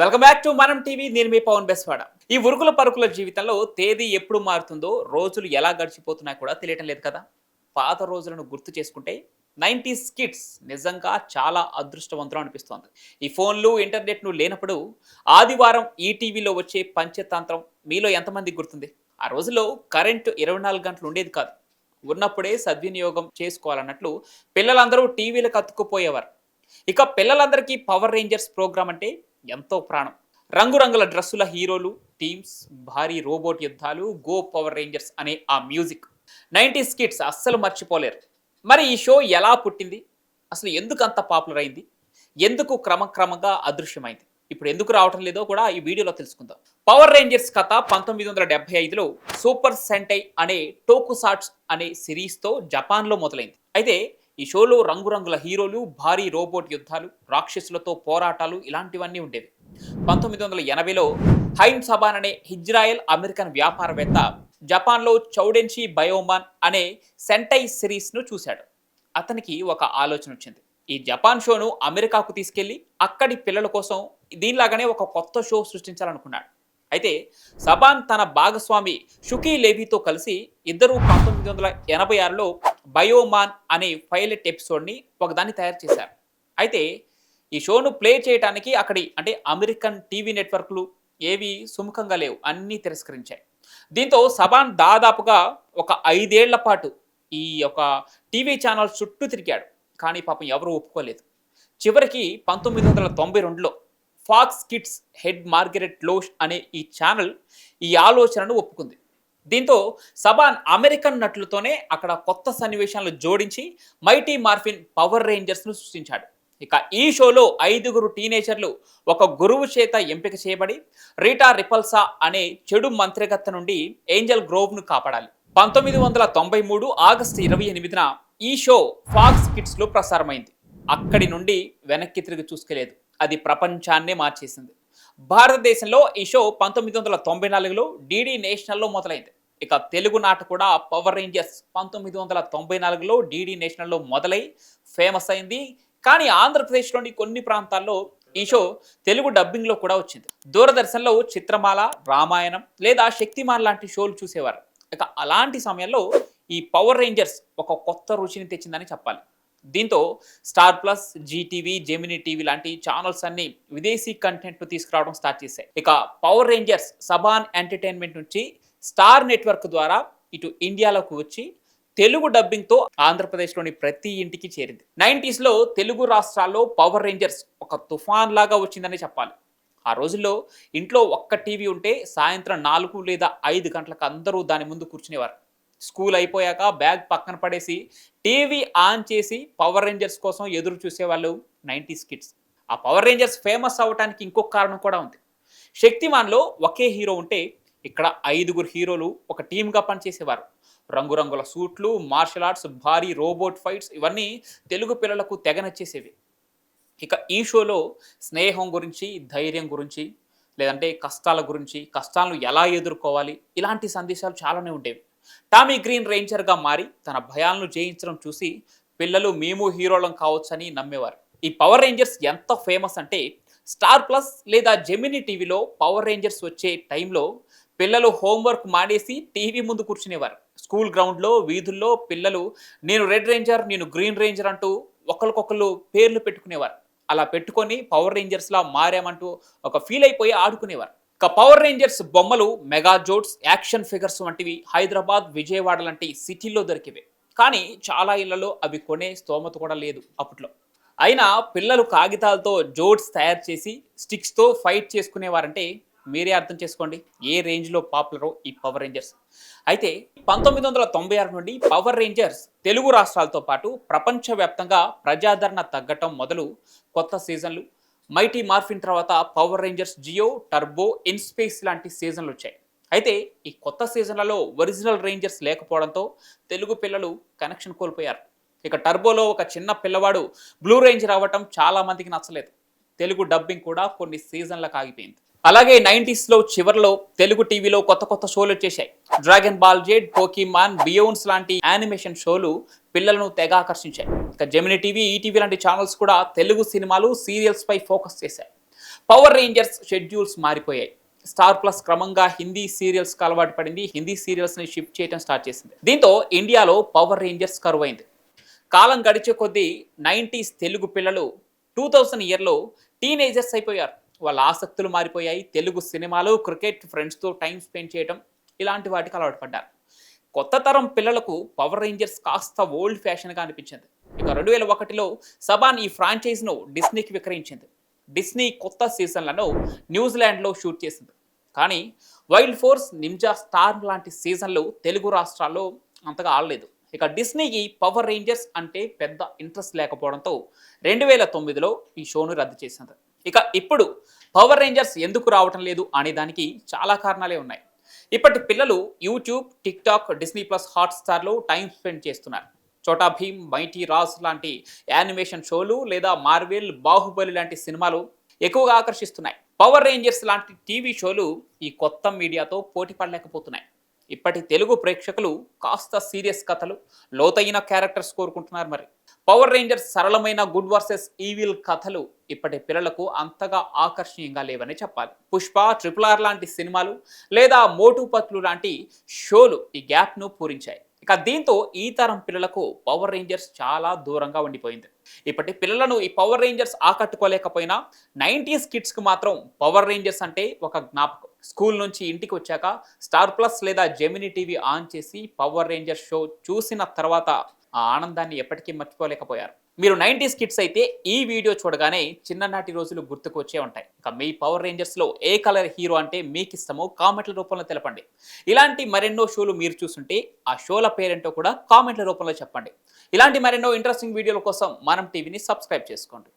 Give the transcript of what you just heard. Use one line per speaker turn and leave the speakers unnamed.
Welcome back to Manam TV. నేను మీ పవన్ బెస్వాడ. ఈ ఉరుకుల పరుకుల జీవితంలో తేదీ ఎప్పుడు మారుతుందో రోజులు ఎలా గడిచిపోతున్నాయో కూడా తెలియటం లేదు కదా? పాత రోజులను గుర్తు చేసుకుంటే నైంటీస్ కిడ్స్ నిజంగా చాలా అదృష్టవంతులు అనిపిస్తోంది. ఈ ఫోన్లు ఇంటర్నెట్ను లేనప్పుడు ఆదివారం ఈటీవీలో వచ్చే పంచతంత్రం మీలో ఎంతమంది గుర్తుంది? ఆ రోజుల్లో కరెంటు ఇరవై నాలుగు గంటలు ఉండేది కాదు. ఉన్నప్పుడే సద్వినియోగం చేసుకోవాలన్నట్లు పిల్లలందరూ టీవీలకు అతుక్కుపోయేవారు. ఇక పిల్లలందరికీ పవర్ రేంజర్స్ ప్రోగ్రామ్ అంటే ఎంతో ప్రాణం. రంగురంగుల డ్రెస్సుల హీరోలు టీమ్స్ భారీ రోబోట్ యుద్ధాలు గో పవర్ రేంజర్స్ అనే ఆ మ్యూజిక్. నైంటీస్ కిడ్స్ అస్సలు మర్చిపోలేరు. మరి ఈ షో ఎలా పుట్టింది? అసలు ఎందుకు అంత పాపులర్ అయింది? ఎందుకు క్రమక్రమంగా అదృశ్యమైంది? ఇప్పుడు ఎందుకు రావటం లేదో కూడా ఈ వీడియోలో తెలుసుకుందాం. పవర్ రేంజర్స్ కథ పంతొమ్మిది వందల డెబ్బై ఐదులో సూపర్ సెంటై అనే టోకుసాట్స్ అనే సిరీస్తో జపాన్లో మొదలైంది. అయితే ఈ షోలో రంగురంగుల హీరోలు భారీ రోబోట్ యుద్ధాలు రాక్షసులతో పోరాటాలు ఇలాంటివన్నీ ఉండేవి. పంతొమ్మిది వందల ఎనభైలో హైమ్ సబాన్ అనే హిజ్రాయల్ అమెరికన్ వ్యాపారవేత్త జపాన్లో చౌడెన్షి బయోమాన్ అనే సెంటై సిరీస్ను చూశాడు. అతనికి ఒక ఆలోచన వచ్చింది. ఈ జపాన్ షోను అమెరికాకు తీసుకెళ్ళి అక్కడి పిల్లల కోసం దీనిలాగానే ఒక కొత్త షో సృష్టించాలనుకున్నాడు. అయితే సబాన్ తన భాగస్వామి షుకీ లేవీతో కలిసి ఇద్దరు పంతొమ్మిది వందల ఎనభై ఆరులో బయోమాన్ అనే పైలట్ ఎపిసోడ్ని ఒకదాన్ని తయారు చేశారు. అయితే ఈ షోను ప్లే చేయడానికి అక్కడి అంటే అమెరికన్ టీవీ నెట్వర్క్లు ఏవి సుముఖంగా లేవు అన్నీ తిరస్కరించాయి. దీంతో సబాన్ దాదాపుగా ఒక ఐదేళ్ళ పాటు ఈ యొక్క టీవీ ఛానల్ చుట్టూ తిరిగాడు. కానీ పాపం ఎవరూ ఒప్పుకోలేదు. చివరికి పంతొమ్మిది వందల తొంభై రెండులో Fox Kids head Margaret Loesch అనే ఈ ఛానల్ ఈ ఆలోచనను ఒప్పుకుంది. దీంతో సబాన్ అమెరికన్ నటులతోనే అక్కడ కొత్త సన్నివేశాలను జోడించి మైటీ మార్ఫిన్ పవర్ రేంజర్స్ను సృష్టించాడు. ఇక ఈ షోలో ఐదుగురు టీనేజర్లు ఒక గురువు చేత ఎంపిక చేయబడి రీటా రిపల్సా అనే చెడు మంత్రిగత్త నుండి ఏంజల్ గ్రోవ్ను కాపాడాలి. పంతొమ్మిది వందల తొంభై మూడు ఆగస్టు ఇరవై ఎనిమిదిన ఈ షో ఫాక్స్ కిడ్స్లో ప్రసారమైంది. అక్కడి నుండి వెనక్కి తిరిగి చూసుకోలేదు. అది ప్రపంచాన్నే మార్చేసింది. భారతదేశంలో ఈ షో పంతొమ్మిది వందల తొంభై నాలుగులో డిడి నేషనల్లో మొదలైంది. ఇక తెలుగు నాట కూడా పవర్ రేంజర్స్ పంతొమ్మిది వందల తొంభై నాలుగులో డిడి నేషనల్లో మొదలై ఫేమస్ అయింది. కానీ ఆంధ్రప్రదేశ్లోని కొన్ని ప్రాంతాల్లో ఈ షో తెలుగు డబ్బింగ్లో కూడా వచ్చింది. దూరదర్శన్లో చిత్రమాల రామాయణం లేదా శక్తిమాన్ లాంటి షోలు చూసేవారు. ఇక అలాంటి సమయంలో ఈ పవర్ రేంజర్స్ ఒక కొత్త రుచిని తెచ్చిందని చెప్పాలి. దీంతో Star Plus Zee TV Gemini TV లాంటి ఛానల్స్ అన్ని విదేశీ కంటెంట్ తీసుకురావడం స్టార్ట్ చేశాయి. ఇక పవర్ రేంజర్స్ సబాన్ ఎంటర్టైన్మెంట్ నుంచి స్టార్ నెట్వర్క్ ద్వారా ఇటు ఇండియాలోకి వచ్చి తెలుగు డబ్బింగ్తో ఆంధ్రప్రదేశ్లోని ప్రతి ఇంటికి చేరింది. నైంటీస్లో తెలుగు రాష్ట్రాల్లో పవర్ రేంజర్స్ ఒక తుఫాన్ లాగా వచ్చిందని చెప్పాలి. ఆ రోజుల్లో ఇంట్లో ఒక్క టీవీ ఉంటే సాయంత్రం నాలుగు లేదా ఐదు గంటలకు అందరూ దాని ముందు కూర్చునేవారు. స్కూల్ అయిపోయాక బ్యాగ్ పక్కన పడేసి టీవీ ఆన్ చేసి పవర్ రేంజర్స్ కోసం ఎదురు చూసేవాళ్ళు నైంటీస్ కిడ్స్. ఆ పవర్ రేంజర్స్ ఫేమస్ అవ్వడానికి ఇంకొక కారణం కూడా ఉంది. శక్తిమాన్లో ఒకే హీరో ఉంటే ఇక్కడ ఐదుగురు హీరోలు ఒక టీమ్గా పనిచేసేవారు. రంగురంగుల సూట్లు మార్షల్ ఆర్ట్స్ భారీ రోబోట్ ఫైట్స్ ఇవన్నీ తెలుగు పిల్లలకు తెగ నచ్చేసేవి. ఇక ఈ షోలో స్నేహం గురించి ధైర్యం గురించి లేదంటే కష్టాల గురించి కష్టాలను ఎలా ఎదుర్కోవాలి ఇలాంటి సందేశాలు చాలానే ఉండేవి. టామీ గ్రీన్ రేంజర్గా మారి తన భయాలను జయించడం చూసి పిల్లలు మేము హీరోలం కావచ్చని నమ్మేవారు. ఈ పవర్ రేంజర్స్ ఎంత ఫేమస్ అంటే స్టార్ ప్లస్ లేదా జెమినీ టీవీలో పవర్ రేంజర్స్ వచ్చే టైంలో పిల్లలు హోంవర్క్ మానేసి టీవీ ముందు కూర్చునేవారు. స్కూల్ గ్రౌండ్లో వీధుల్లో పిల్లలు నేను రెడ్ రేంజర్ నేను గ్రీన్ రేంజర్ అంటూ ఒకరికొకరు పేర్లు పెట్టుకునేవారు. అలా పెట్టుకొని పవర్ రేంజర్స్లా మారామంటూ ఒక ఫీల్ అయిపోయి ఆడుకునేవారు. ఇక పవర్ రేంజర్స్ బొమ్మలు మెగా జోట్స్ యాక్షన్ ఫిగర్స్ వంటివి హైదరాబాద్ విజయవాడ లాంటి సిటీల్లో దొరికేవి. కానీ చాలా ఇళ్ళలో అవి కొనే స్తోమత కూడా లేదు అప్పట్లో. అయినా పిల్లలు కాగితాలతో జోట్స్ తయారు చేసి స్టిక్స్తో ఫైట్ చేసుకునేవారంటే మీరే అర్థం చేసుకోండి ఏ రేంజ్లో పాపులరో ఈ పవర్ రేంజర్స్ అయితే పంతొమ్మిది వందల తొంభై ఆరు నుండి పవర్ రేంజర్స్ తెలుగు రాష్ట్రాలతో పాటు ప్రపంచవ్యాప్తంగా ప్రజాదరణ తగ్గటం మొదలు కొత్త సీజన్లు మైటీ మార్ఫిన్ తర్వాత Power Rangers Zeo Turbo in space లాంటి సీజన్లు వచ్చాయి. అయితే ఈ కొత్త సీజన్లలో ఒరిజినల్ రేంజర్స్ లేకపోవడంతో తెలుగు పిల్లలు కనెక్షన్ కోల్పోయారు. ఇక టర్బోలో ఒక చిన్న పిల్లవాడు బ్లూ రేంజ్ రావటం చాలా మందికి నచ్చలేదు. తెలుగు డబ్బింగ్ కూడా కొన్ని సీజన్లకు ఆగిపోయింది. అలాగే 90s లో చివరిలో తెలుగు టీవీలో కొత్త కొత్త షోలు వచ్చేసాయి డ్రాగన్ బాల్ జెడ్ పోకీమాన్ బియోన్స్ లాంటి యానిమేషన్ షోలు పిల్లలను తెగ ఆకర్షించాయి. ఇక జెమిని టీవీ ఈటీవీ లాంటి ఛానల్స్ కూడా తెలుగు సినిమాలు సీరియల్స్పై ఫోకస్ చేశాయి. పవర్ రేంజర్స్ షెడ్యూల్స్ మారిపోయాయి. స్టార్ ప్లస్ క్రమంగా హిందీ సీరియల్స్కి అలవాటు పడింది. హిందీ సీరియల్స్ని షిఫ్ట్ చేయడం స్టార్ట్ చేసింది. దీంతో ఇండియాలో పవర్ రేంజర్స్ కరువైంది కాలం గడిచే కొద్దీ నైంటీస్ తెలుగు పిల్లలు టూ థౌజండ్ ఇయర్లో టీనేజర్స్ అయిపోయారు. వాళ్ళ ఆసక్తులు మారిపోయాయి. తెలుగు సినిమాలు క్రికెట్ ఫ్రెండ్స్తో టైం స్పెండ్ చేయడం ఇలాంటి వాటికి అలవాటు పడ్డారు. కొత్త తరం పిల్లలకు పవర్ రేంజర్స్ కాస్త ఓల్డ్ ఫ్యాషన్గా అనిపించింది. ఇక రెండు వేల ఒకటిలో సబాన్ ఈ ఫ్రాంచైజ్ను డిస్నీకి విక్రయించింది. డిస్నీ కొత్త సీజన్లను న్యూజిలాండ్లో షూట్ చేసింది. కానీ వైల్డ్ ఫోర్స్ నింజా స్టార్ లాంటి సీజన్లు తెలుగు రాష్ట్రాల్లో అంతగా ఆడలేదు. ఇక డిస్నీకి పవర్ రేంజర్స్ అంటే పెద్ద ఇంట్రెస్ట్ లేకపోవడంతో రెండు వేల తొమ్మిదిలో ఈ షోను రద్దు చేసింది. ఇక ఇప్పుడు పవర్ రేంజర్స్ ఎందుకు రావటం లేదు అనే దానికి చాలా కారణాలే ఉన్నాయి. ఇప్పటి పిల్లలు YouTube tick talk Disney Plus హాట్స్టార్లో టైం స్పెండ్ చేస్తున్నారు. చోటా భీమ్ మైటీ రాజ్ లాంటి యానిమేషన్ షోలు లేదా మార్వెల్ బాహుబలి లాంటి సినిమాలు ఎక్కువగా ఆకర్షిస్తున్నాయి. పవర్ రేంజర్స్ లాంటి టీవీ షోలు ఈ కొత్త మీడియాతో పోటీ పడలేకపోతున్నాయి. ఇప్పటి తెలుగు ప్రేక్షకులు కాస్త సీరియస్ కథలు లోతైన క్యారెక్టర్స్ కోరుకుంటున్నారు మరి. పవర్ రేంజర్స్ సరళమైన గుడ్ వర్సెస్ ఈవిల్ కథలు ఇప్పటి పిల్లలకు అంతగా ఆకర్షణీయంగా లేవని చెప్పాలి. పుష్ప ట్రిపుల్ ఆర్ లాంటి సినిమాలు లేదా మోటు పత్లు లాంటి షోలు ఈ గ్యాప్ను పూరించాయి. ఇక దీంతో ఈ తరం పిల్లలకు పవర్ రేంజర్స్ చాలా దూరంగా ఉండిపోయింది. ఇప్పటి పిల్లలను ఈ పవర్ రేంజర్స్ ఆకట్టుకోలేకపోయినా నైంటీస్ కిడ్స్కి మాత్రం పవర్ రేంజర్స్ అంటే ఒక జ్ఞాపకం. స్కూల్ నుంచి ఇంటికి వచ్చాక స్టార్ ప్లస్ లేదా జెమిని టీవీ ఆన్ చేసి పవర్ రేంజర్స్ షో చూసిన తర్వాత ఆ ఆనందాన్ని ఎప్పటికీ మర్చిపోలేకపోయారు. మీరు నైంటీస్ కిడ్స్ అయితే ఈ వీడియో చూడగానే చిన్ననాటి రోజులు గుర్తుకు వచ్చే ఉంటాయి. ఇక మీ పవర్ రేంజర్స్లో ఏ కలర్ హీరో అంటే మీకు ఇష్టమో కామెంట్ల రూపంలో తెలపండి. ఇలాంటి మరెన్నో షోలు మీరు చూస్తుంటే ఆ షోల పేరేంటో కూడా కామెంట్ల రూపంలో చెప్పండి. ఇలాంటి మరెన్నో ఇంట్రెస్టింగ్ వీడియోల కోసం మనం టీవీని సబ్స్క్రైబ్ చేసుకోండి.